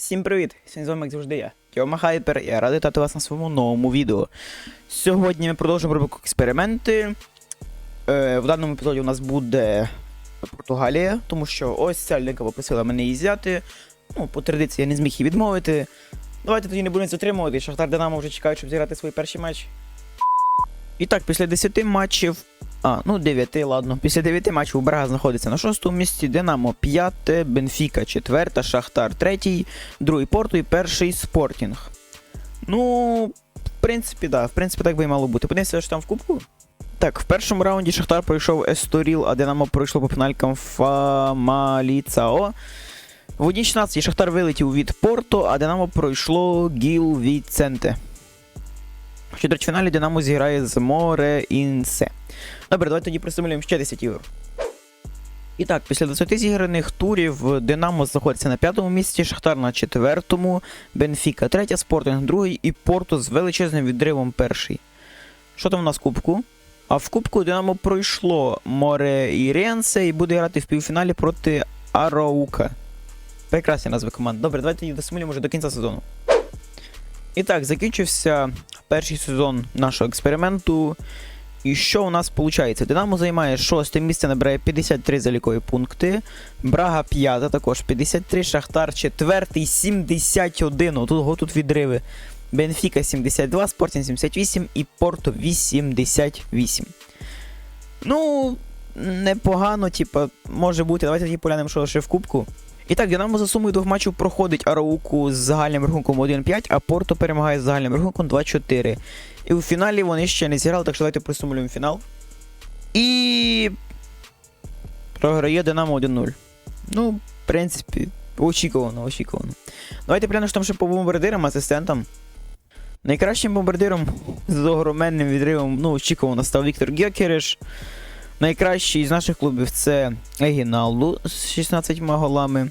Всім привіт! Сьогодні з вами як завжди я, Тьома Хайпер, і я радий вітати вас на своєму новому відео. Сьогодні ми продовжуємо робити експерименти. Е, в даному епізоді у нас буде Португалія, тому що ось ця ліга попросила мене її взяти. Ну, по традиції я не зміг її відмовити. Давайте тоді не будемо затримувати. Шахтар Динамо вже чекають, щоб зіграти свій перший матч. І так, після 10 матчів. А, ну 9, ладно. Після 9 матчів Брага знаходиться на 6 місці, Динамо 5, Бенфіка 4, Шахтар 3, другий Порту і перший Спортінг. Ну, в принципі, да, в принципі, так би і мало бути. Подивимося, що там в кубку. Так, в першому раунді Шахтар пройшов Есторіл, а Динамо пройшло по пеналькам Фамаліцао. В одній 16 Шахтар вилетів від Порту, а Динамо пройшло Гіл Віценте. В четвертьфіналі Динамо зіграє з Море Інсе. Добре, давайте тоді присимулюємо ще 10 ігор. І так, після 20 зіграних турів Динамо знаходиться на п'ятому місці, Шахтар на четвертому, Бенфіка третя, Спортинг другий і Порту з величезним відривом перший. Що там у нас в кубку? А в кубку Динамо пройшло Море Іренсе і буде грати в півфіналі проти Араука. Прекрасні назви команд. Добре, давайте її досимулюємо вже до кінця сезону. І так, закінчився перший сезон нашого експерименту. І що у нас виходить? Динамо займає шосте місце, набирає 53 залікові пункти. Брага п'ята, також 53, Шахтар четвертий, 71. Отут, тут відриви. Бенфіка 72, Спортінг 78 і Порто 88. Ну, непогано, типа, може бути. Давайте тоді поглянемо, що ще в кубку. І так, Динамо за сумою двох матчів проходить Арауку з загальним рахунком 1-5, а Порто перемагає з загальним рахунком 2-4. І у фіналі вони ще не зіграли, так що давайте присумлюємо фінал. І. Програє Динамо 1-0. Ну, в принципі, очікувано, очікувано. Давайте глянемо, що там ще по бомбардирам, асистентам. Найкращим бомбардиром з огроменним відривом, ну, очікувано, став Віктор Гьокереш. Найкращий з наших клубів це Егіналду з 16 голами.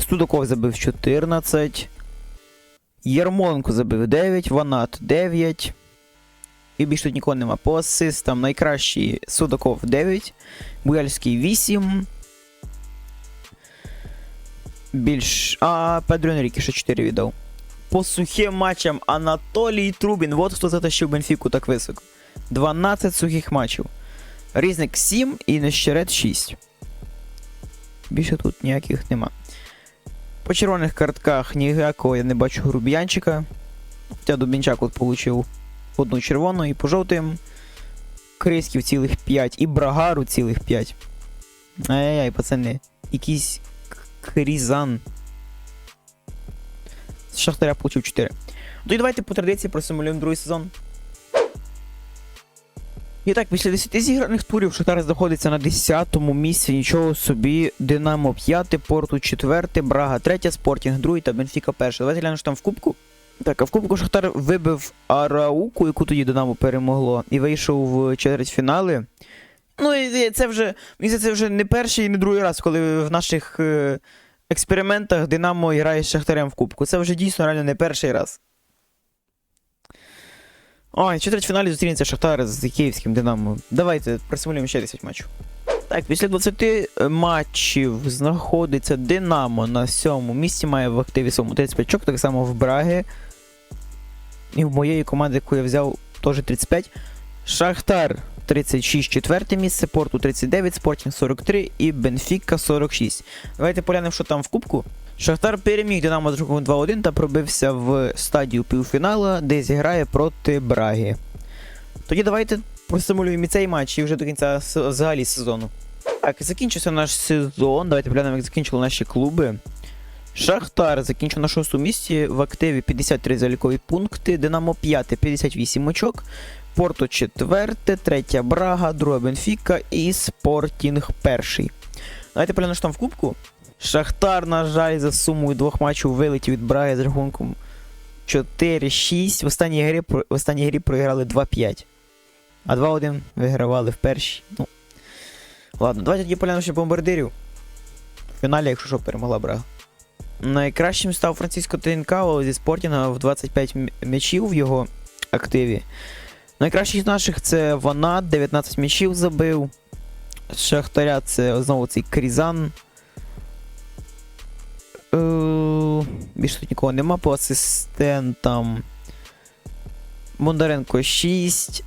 Студаков забив 14. Єрмоленко забив 9, Ванат 9. І більше тут нікого нема. По асистам найкращий Судаков 9, Буяльський 8. Більш. А Педро Енріке ще 4 віддав. По сухим матчам Анатолій Трубін. От хто затащив Бенфіку так високо. 12 сухих матчів. Різник 7 і Нещерет 6. Більше тут ніяких нема. По червоних картках ніякого я не бачу грубіянчика. Хоча Дубінчак от получив одну червону і по жовтим. Криськів цілих 5 і Брагару цілих 5. Ай-яй-яй, пацани. Якийсь Крізан. З Шахтаря получив 4. Ну і давайте по традиції просимулюємо другий сезон. І так, після 10 зіграних турів Шахтар знаходиться на 10-му місці. Нічого собі. Динамо 5, Порту 4, Брага 3, Спортінг 2 та Бенфіка 1. Давайте глянемо, що там в кубку. Так, а в кубку Шахтар вибив Арауку, яку тоді Динамо перемогло, і вийшов в четвертьфінали. Ну, і це вже. Це вже не перший і не другий раз, коли в наших е, експериментах Динамо грає з Шахтарем в кубку. Це вже дійсно реально не перший раз. Ой, четвертьфіналі зустрінеться Шахтар з київським Динамо. Давайте просимулюємо ще 10 матчів. Так, після 20 матчів знаходиться Динамо на сьомому місці, має в активі своєму 35 очок, так само в Браги. І в моєї команди, яку я взяв, теж 35. Шахтар 36, четверте місце, Порту 39, Спортінг 43 і Бенфіка 46. Давайте поглянемо, що там в кубку. Шахтар переміг Динамо з рахунком 2-1 та пробився в стадію півфіналу, де зіграє проти Браги. Тоді давайте просимулюємо і цей матч і вже до кінця взагалі сезону. Так, закінчився наш сезон. Давайте поглянемо, як закінчили наші клуби. Шахтар закінчив на шостому місці в активі 53 залікові пункти, Динамо 5, 58 очок, Порто 4, 3 Брага, 2 Бенфіка і Спортінг перший. Давайте поглянемо, що там в кубку. Шахтар, на жаль, за сумою двох матчів вилетів від Браги з рахунком 4-6. В останній грі, в останній грі проіграли 2-5. А 2-1 вигравали в першій. Ну. Ладно, давайте тоді поглянемо ще бомбардирів. В фіналі, якщо що, перемогла Брага. Найкращим став Франциско Трінкао зі Спортінга в 25 м'ячів в його активі. Найкращий з наших це Ванат, 19 м'ячів забив. Шахтаря це знову цей Крізан. Е, більше тут нікого нема по асистентам. Бондаренко 6.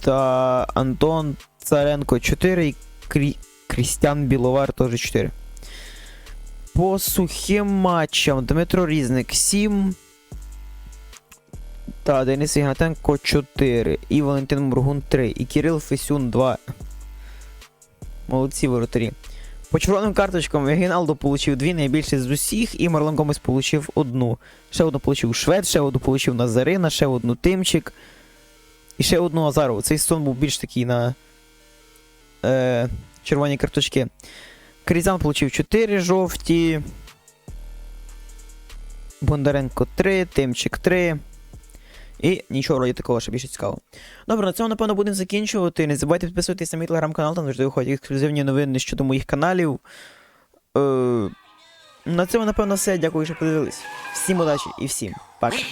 Та Антон Царенко 4 і Крі... Крістян Біловар теж 4. По сухим матчам Дмитро Різник 7. Та Денис Ігнатенко 4. І Валентин Мургун 3. І Кирил Фесюн 2. Молодці воротарі. По червоним карточкам Гіналдо получив дві найбільше з усіх, і Марлон Гомес получив одну. Ще одну получив Швед, ще одну получив Назарина, ще одну Тимчик. І ще одну Азарову. Цей сон був більш такий на е, червоні карточки. Крізян получив 4 жовті. Бондаренко 3, Тимчик 3. І нічого вроді такого, що більше цікаво. Добре, на цьому, напевно, будемо закінчувати. Не забувайте підписуватися на мій телеграм-канал, там завжди виходять ексклюзивні новини щодо моїх каналів. Е, на цьому, напевно, все. Дякую, що подивились. Всім удачі і всім пока. Mm.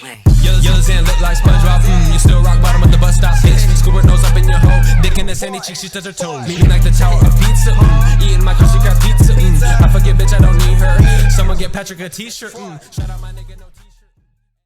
Mm. Mm, Patrick a t-shirt. Mm, shout out my nigga, no